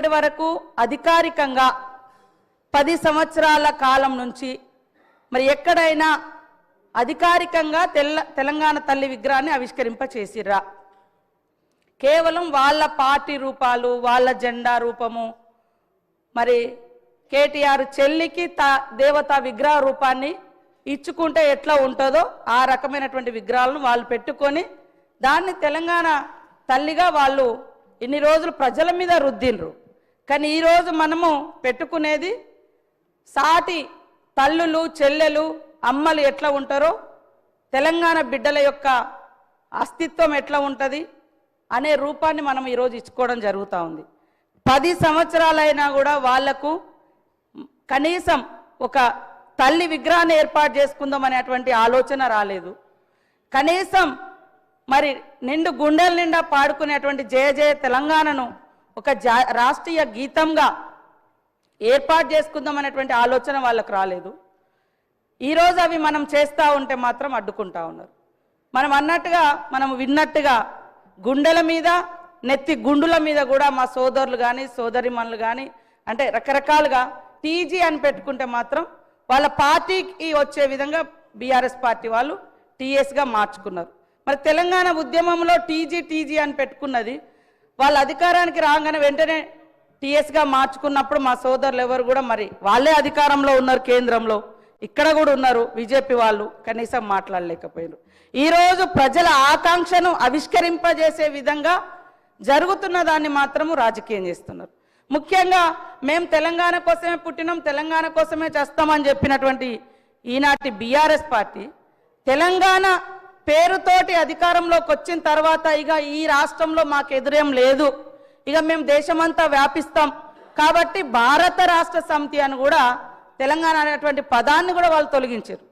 ఇప్పటి వరకు అధికారికంగా పది సంవత్సరాల కాలం నుంచి మరి ఎక్కడైనా అధికారికంగా తెల్ల తెలంగాణ తల్లి విగ్రహాన్ని ఆవిష్కరింప చేసిర్రా కేవలం వాళ్ళ పార్టీ రూపాలు వాళ్ళ జెండా రూపము మరి కేటీఆర్ చెల్లికి తా దేవతా విగ్రహ రూపాన్ని ఇచ్చుకుంటే ఎట్లా ఉంటుందో ఆ రకమైనటువంటి విగ్రహాలను వాళ్ళు పెట్టుకొని దాన్ని తెలంగాణ తల్లిగా వాళ్ళు ఇన్ని రోజులు ప్రజల మీద రుద్దిండ్రు. కానీ ఈరోజు మనము పెట్టుకునేది సాటి తల్లులు చెల్లెలు అమ్మలు ఎట్లా ఉంటారో తెలంగాణ బిడ్డల యొక్క అస్తిత్వం ఎట్లా ఉంటుంది అనే రూపాన్ని మనం ఈరోజు ఇచ్చుకోవడం జరుగుతూ ఉంది. పది సంవత్సరాలైనా కూడా వాళ్ళకు కనీసం ఒక తల్లి విగ్రహాన్ని ఏర్పాటు చేసుకుందాం అనేటువంటి ఆలోచన రాలేదు. కనీసం మరి నిండు గుండెల నిండా పాడుకునేటువంటి జయ జయ తెలంగాణను ఒక జా రాష్ట్రీయ గీతంగా ఏర్పాటు చేసుకుందాం అనేటువంటి ఆలోచన వాళ్ళకు రాలేదు. ఈరోజు అవి మనం చేస్తూ ఉంటే మాత్రం అడ్డుకుంటా ఉన్నారు. మనం అన్నట్టుగా మనం విన్నట్టుగా గుండెల మీద నెత్తి గుండుల మీద కూడా మా సోదరులు కానీ సోదరిమణులు కానీ అంటే రకరకాలుగా టీజీ అని పెట్టుకుంటే మాత్రం వాళ్ళ పార్టీకి వచ్చే విధంగా బీఆర్ఎస్ పార్టీ వాళ్ళు టీఎస్గా మార్చుకున్నారు. మరి తెలంగాణ ఉద్యమంలో టీజీ టీజీ అని పెట్టుకున్నది వాళ్ళ అధికారానికి రాగానే వెంటనే టీఎస్గా మార్చుకున్నప్పుడు మా సోదరులు ఎవరు కూడా మరి వాళ్ళే అధికారంలో ఉన్నారు కేంద్రంలో. ఇక్కడ కూడా ఉన్నారు బీజేపీ వాళ్ళు. కనీసం మాట్లాడలేకపోయారు ఈరోజు ప్రజల ఆకాంక్షను ఆవిష్కరింపజేసే విధంగా జరుగుతున్న దాన్ని మాత్రము రాజకీయం చేస్తున్నారు. ముఖ్యంగా మేము తెలంగాణ కోసమే పుట్టినాం తెలంగాణ కోసమే చేస్తామని చెప్పినటువంటి ఈనాటి బీఆర్ఎస్ పార్టీ తెలంగాణ పేరుతోటి అధికారంలోకి వచ్చిన తర్వాత ఇక ఈ రాష్ట్రంలో మాకు ఎదురేం లేదు. ఇక మేము దేశమంతా వ్యాపిస్తాం. కాబట్టి భారత రాష్ట్ర సమితి అని కూడా తెలంగాణ అనేటువంటి పదాన్ని కూడా వాళ్ళు తొలగించారు.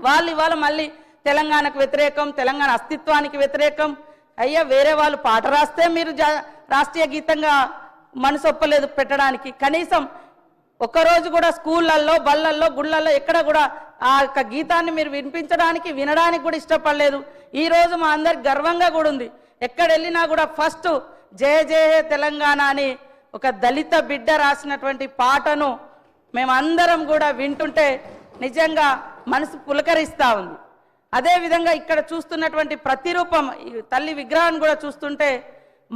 వాళ్ళు ఇవాళ మళ్ళీ తెలంగాణకు వ్యతిరేకం తెలంగాణ అస్తిత్వానికి వ్యతిరేకం. అయ్యా వేరే వాళ్ళు పాట రాస్తే మీరు జా- రాష్ట్రీయ గీతంగా మనసొప్పలేదు పెట్టడానికి. కనీసం ఒక్కరోజు కూడా స్కూళ్ళల్లో బళ్ళల్లో గుళ్ళల్లో ఎక్కడ కూడా ఆ యొక్క గీతాన్ని మీరు వినిపించడానికి వినడానికి కూడా ఇష్టపడలేదు. ఈరోజు మా అందరికి గర్వంగా కూడా ఉంది. ఎక్కడ వెళ్ళినా కూడా ఫస్ట్ జయ జయ తెలంగాణ అని ఒక దళిత బిడ్డ రాసినటువంటి పాటను మేమందరం కూడా వింటుంటే నిజంగా మనసు పులకరిస్తూ ఉంది. అదేవిధంగా ఇక్కడ చూస్తున్నటువంటి ప్రతిరూపం తల్లి విగ్రహాన్ని కూడా చూస్తుంటే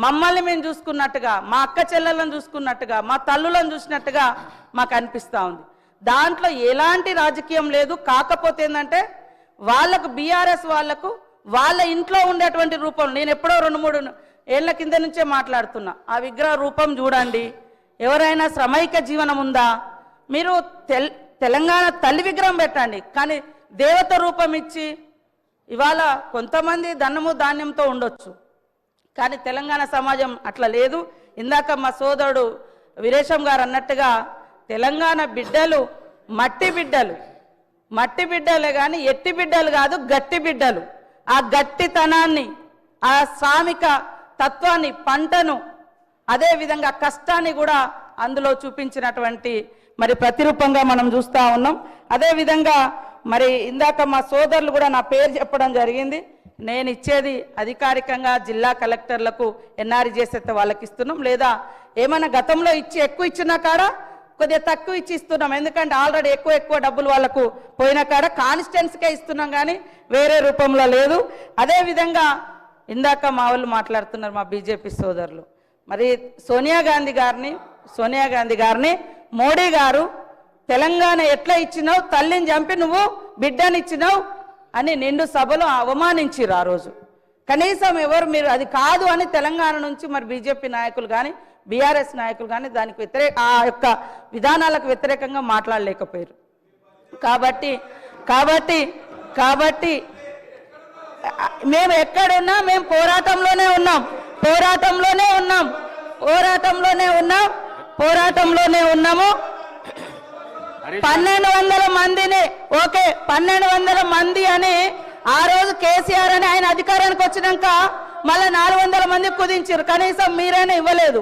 మమ్మల్ని మేము చూసుకున్నట్టుగా మా అక్క చెల్లెలను చూసుకున్నట్టుగా మా తల్లులను చూసినట్టుగా మాకు అనిపిస్తూ ఉంది. దాంట్లో ఎలాంటి రాజకీయం లేదు. కాకపోతే ఏంటంటే వాళ్ళకు బీఆర్ఎస్ వాళ్ళకు వాళ్ళ ఇంట్లో ఉండేటువంటి రూపం నేను ఎప్పుడో రెండు మూడు ఏళ్ళ కింద నుంచే మాట్లాడుతున్నా. ఆ విగ్రహ రూపం చూడండి. ఎవరైనా శ్రమైక జీవనం ఉందా? మీరు తెల్ తెలంగాణ తల్లి విగ్రహం పెట్టండి. కానీ దేవత రూపం ఇచ్చి ఇవాళ కొంతమంది ధనము ధాన్యంతో ఉండొచ్చు. కానీ తెలంగాణ సమాజం అట్లా లేదు. ఇందాక మా సోదరుడు వీరేశం గారు అన్నట్టుగా తెలంగాణ బిడ్డలు మట్టి బిడ్డలు. మట్టి బిడ్డలే కానీ ఎట్టి బిడ్డలు కాదు గట్టి బిడ్డలు. ఆ గట్టితనాన్ని ఆ శ్రామిక తత్వాన్ని పంటను అదే విధంగా కష్టాన్ని కూడా అందులో చూపించినటువంటి మరి ప్రతిరూపంగా మనం చూస్తూ ఉన్నాం. అదే విధంగా మరి ఇందాక మా సోదరులు కూడా నా పేరు చెప్పడం జరిగింది. నేను ఇచ్చేది అధికారికంగా జిల్లా కలెక్టర్లకు ఎన్ఆర్ చేసేస్తే వాళ్ళకి ఇస్తున్నాం లేదా ఏమైనా గతంలో ఇచ్చి ఎక్కువ ఇచ్చినా కాడ? కొద్దిగా తక్కువ ఇచ్చి ఇస్తున్నాం. ఎందుకంటే ఆల్రెడీ ఎక్కువ ఎక్కువ డబ్బులు వాళ్ళకు పోయిన కాడ? కాన్స్టెన్స్కే ఇస్తున్నాం కానీ వేరే రూపంలో లేదు. అదే విధంగా ఇందాక మా వాళ్ళు మాట్లాడుతున్నారు మా బీజేపీ సోదరులు. మరి సోనియా గాంధీ గారిని సోనియా గాంధీ గారిని మోడీ గారు తెలంగాణ ఎట్లా ఇచ్చినావు? తల్లిని చంపి నువ్వు బిడ్డని ఇచ్చినావు? అని నిండు సభలో అవమానించిరు ఆ రోజు. కనీసం ఎవరు మీరు అది కాదు అని తెలంగాణ నుంచి మరి బీజేపీ నాయకులు కానీ బీఆర్ఎస్ నాయకులు కానీ దానికి వ్యతిరేక ఆ యొక్క విధానాలకు వ్యతిరేకంగా మాట్లాడలేకపోయారు కాబట్టి కాబట్టి కాబట్టి మేము ఎక్కడున్నా మేము పోరాటంలోనే ఉన్నాం. పోరాటంలోనే ఉన్నాం. పోరాటంలోనే ఉన్నాం. పోరాటంలోనే ఉన్నాము. పన్నెండు వందల మందిని ఓకే పన్నెండు వందల మంది అని ఆ రోజు కేసీఆర్ అని ఆయన అధికారానికి వచ్చినాక మళ్ళీ నాలుగు వందల మంది కుదించారు కనీసం మీరైనా ఇవ్వలేదు.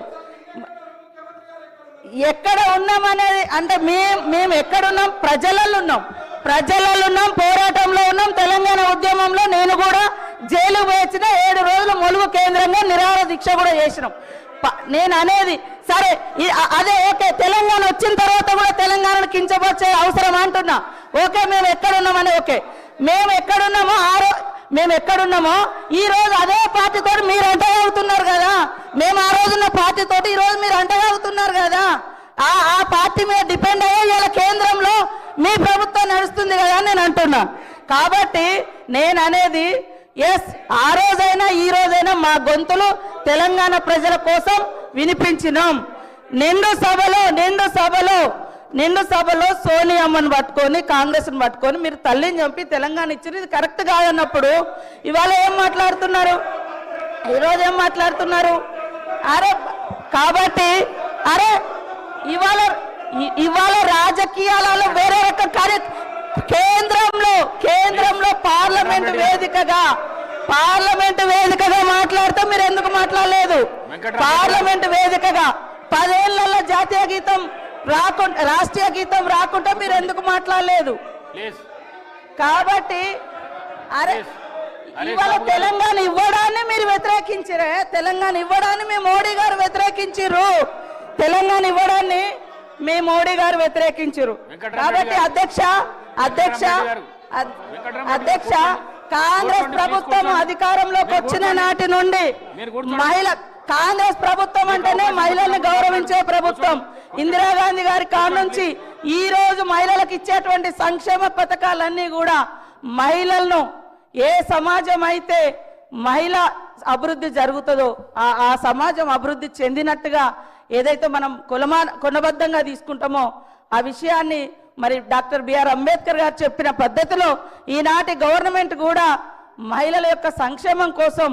ఎక్కడ ఉన్నాం అనేది అంటే మేము మేము ఎక్కడున్నాం? ప్రజలలో ఉన్నాం. ప్రజలలో ఉన్నాం పోరాటంలో ఉన్నాం. తెలంగాణ ఉద్యమంలో నేను కూడా జైలు వేసిన ఏడు రోజులు ములుగు కేంద్రంగా నిరాహార దీక్ష కూడా చేసినాం. నేను అనేది సరే అదే ఓకే తెలంగాణ వచ్చిన తర్వాత కూడా తెలంగాణను కించపరిచే అవసరం అంటున్నా. ఓకే మేము ఎక్కడున్నామని ఓకే. మేము ఎక్కడున్నామో ఆ రోజు మేము ఎక్కడున్నామో ఈ రోజు అదే పార్టీతో మీరు అంటగలుగుతున్నారు కదా. మేము ఆ రోజున్న పార్టీతో ఈ రోజు మీరు అంటగలుగుతున్నారు కదా. ఆ ఆ పార్టీ మీద డిపెండ్ అయ్యే ఇలా కేంద్రంలో మీ ప్రభుత్వం నడుస్తుంది కదా అని నేను అంటున్నా. కాబట్టి నేను అనేది ఎస్ ఆ రోజైనా ఈ రోజైనా మా గొంతులు తెలంగాణ ప్రజల కోసం వినిపించినాం. నిండు సభలో నిండు సభలో నిండు సభలో సోనియమ్మను పట్టుకొని కాంగ్రెస్ని పట్టుకొని మీరు తల్లిని చంపి తెలంగాణ ఇచ్చింది ఇది కరెక్ట్ కాదన్నప్పుడు ఇవాళ ఏం మాట్లాడుతున్నారు? ఈరోజు ఏం మాట్లాడుతున్నారు? అరే కాబట్టి అరే ఇవాళ ఇవాళ రాజకీయాలలో వేరే రకం కానీ కేంద్రంలో కేంద్రంలో పార్లమెంట్ వేదికగా పార్లమెంట్ వేదికగా మాట్లాడితే మీరు ఎందుకు మాట్లాడలేదు? పార్లమెంట్ వేదికగా పదేళ్ళలో జాతీయ గీతం రాకుండా రాష్ట్రీయ గీతం రాకుండా మీరు ఎందుకు మాట్లాడలేదు? కాబట్టి అరే ఇవాళ. తెలంగాణ ఇవ్వడాన్ని మీరు వ్యతిరేకించరే తెలంగాణ ఇవ్వడాన్ని మీ మోడీ గారు వ్యతిరేకించారు తెలంగాణ ఇవ్వడాన్ని మీ మోడీ గారు వ్యతిరేకించారు కాబట్టి. అధ్యక్ష అధ్యక్ష అధ్యక్ష. కాంగ్రెస్ ప్రభుత్వం. అధికారంలోకి వచ్చిన. నాటి నుండి. మహిళ కాంగ్రెస్ ప్రభుత్వం అంటేనే మహిళల్ని. గౌరవించే ప్రభుత్వం. ఇందిరాగాంధీ గారి కాడ నుంచి ఈ రోజు మహిళలకు ఇచ్చేటువంటి సంక్షేమ పథకాలన్నీ కూడా మహిళలను ఏ సమాజం అయితే మహిళ అభివృద్ధి జరుగుతుందో ఆ ఆ సమాజం అభివృద్ధి చెందినట్టుగా ఏదైతే మనం కులమా కొనబద్ధంగా తీసుకుంటామో ఆ విషయాన్ని మరి డాక్టర్ బిఆర్ అంబేద్కర్ గారు చెప్పిన పద్ధతిలో ఈనాటి గవర్నమెంట్ కూడా మహిళల యొక్క సంక్షేమం కోసం